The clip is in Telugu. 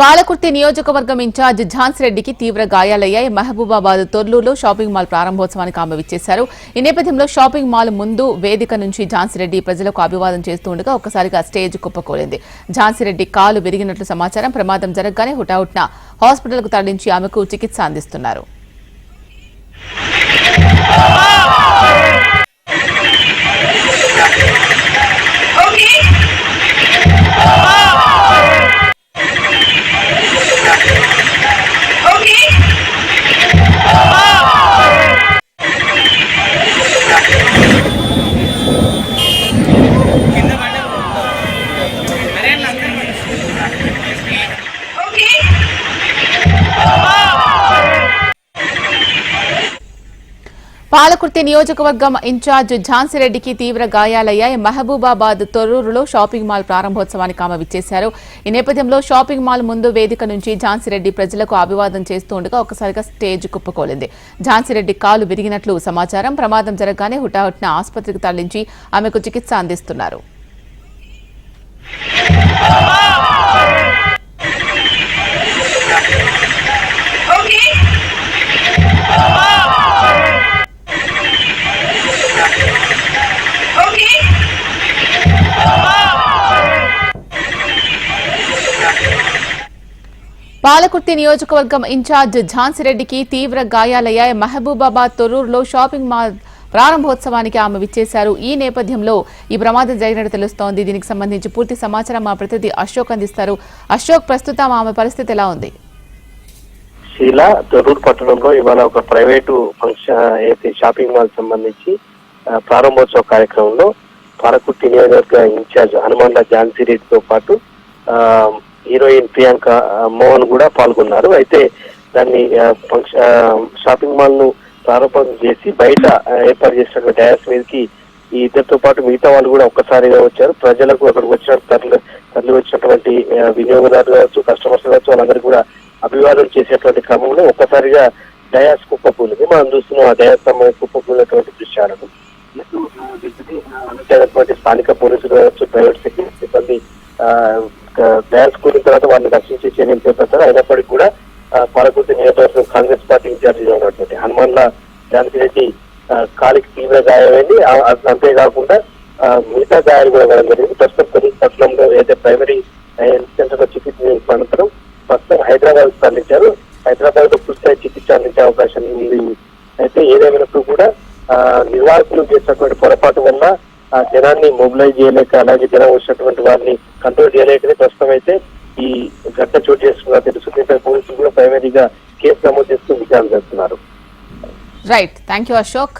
పాలకుర్తి నియోజకవర్గం ఇన్ఛార్జ్ ఝాన్స్ రెడ్డికి తీవ్ర గాయాలయ్యాయి. మహబూబాబాద్ తొర్లూరులో షాపింగ్ మాల్ ప్రారంభోత్సవానికి ఆమె విచ్చేశారు. ఈ నేపథ్యంలో షాపింగ్ మాల్ ముందు వేదిక నుంచి ఝాన్సీ రెడ్డి ప్రజలకు అభివాదం చేస్తూ ఉండగా ఒక్కసారిగా స్టేజ్ కుప్పకూలింది ఝాన్సీ రెడ్డి కాలు విరిగినట్లు సమాచారం ప్రమాదం జరగగానే హుటాహుట్న హాస్పిటల్కు తరలించి ఆమెకు చికిత్స అందిస్తున్నారు. పాలకుర్తి నియోజకవర్గం ఇన్ఛార్జ్ ఝాన్సీరెడ్డికి తీవ్ర గాయాలయ్యాయి. మహబూబాబాద్ తొర్రూరులో షాపింగ్ మాల్ ప్రారంభోత్సవానికి ఆమె విచ్చేశారు. ఈ నేపథ్యంలో షాపింగ్ మాల్ ముందు వేదిక నుంచి ఝాన్సీ రెడ్డి ప్రజలకు అభివాదం చేస్తూ ఉండగా ఒక్కసారిగా స్టేజ్ కుప్పకోలింది. ఝాన్సీ రెడ్డి కాలు విరిగినట్లు సమాచారం. ప్రమాదం జరగగానే హుటాహుటిన ఆసుపత్రికి తరలించి ఆమెకు చికిత్స అందిస్తున్నారు. పాలకుర్తి నియోజకవర్గం ఇన్ఛార్జ్ ఝాన్సీరెడ్డికి తీవ్ర గాయాలయ్యాయి. మహబూబాబాద్ తొర్రూరులో షాపింగ్ మాల్ ప్రారంభోత్సవానికి ఆమె విచ్చేశారు. ఈ నేపథ్యంలో ఈ ప్రమాదం జరిగినట్టు తెలుస్తోంది. దీనికి సంబంధించి పూర్తి సమాచారం మా ప్రతినిధి అశోక్ అందిస్తారు. అశోక్ ప్రస్తుతం ఆమె పరిస్థితి ఎలా ఉంది? శీల దొరూరు పట్టణంలో ఇవాళ ఒక ప్రైవేటు ఫంక్షన్ అయితే షాపింగ్ మాల్ సంబంధించి ప్రారంభోత్సవ కార్యక్రమంలో పాలకుర్తి నియోజకవర్గ ఇన్ఛార్జ్ హనుమాన్ల ఝాన్సీ రెడ్డితో పాటు హీరోయిన్ ప్రియాంక మోహన్ కూడా పాల్గొన్నారు అయితే దాన్ని షాపింగ్ మాల్ను ప్రారంభం చేసి బయట ఏర్పాటు చేసినటువంటి డయాస్ మీదకి ఈ ఇద్దరితో పాటు మిగతా వాళ్ళు కూడా ఒక్కసారిగా వచ్చారు ప్రజలకు అక్కడికి వచ్చిన తరలి తరలి వచ్చినటువంటి వినియోగదారులు కావచ్చు కస్టమర్స్ కావచ్చు వాళ్ళందరికీ కూడా అభివాదం చేసేటువంటి క్రమంలో ఒక్కసారిగా డయాస్ కుప్పకూలింది మనం చూస్తున్నాం ఆ డయాస్ సంబంధించి కుప్పకూలినటువంటి దృశ్యాలను స్థానిక పోలీసులు కావచ్చు ప్రైవేట్ సెక్యూరిటీ సిబ్బంది కూలిన తర్వాత వాళ్ళని రక్షించే చర్యలు చేపడతారు. అయినప్పటికీ కూడా ఆ, నియోజకవర్గం కాంగ్రెస్ పార్టీ ఇన్ఛార్జిగా ఉన్నటువంటి హనుమాన్ల ఝాన్సీ రెడ్డి కాలికి తీవ్ర గాయమైంది. అంతేకాకుండా మిగతా గాయాలు కూడా కావడం జరిగింది. ప్రస్తుతం పోలీస్ పట్టణంలో ఏదైతే ప్రైమరీ హెల్త్ సెంటర్లో చికిత్స చేసిన అనంతరం ప్రస్తుతం హైదరాబాద్ తరలించారు. హైదరాబాద్లో పూర్తిస్థాయి చికిత్స అందించే అవకాశం ఉంది. అయితే ఏదేమైనప్పుడు కూడా ఆ, నిర్వాహకులు చేసినటువంటి పొరపాటు వల్ల ఆ జనాన్ని మొబిలైజ్ చేయలేక అలాగే జనం వచ్చినటువంటి వారిని కంట్రోల్ చేయలేకనే ప్రస్తుతం అయితే ఈ ఘటన చోటు చేసుకున్నా తెలుసు పోలీసులు కూడా ప్రైమరీగా కేసు నమోదు చేస్తూ విచారణ చేస్తున్నారు. Right thank you Ashok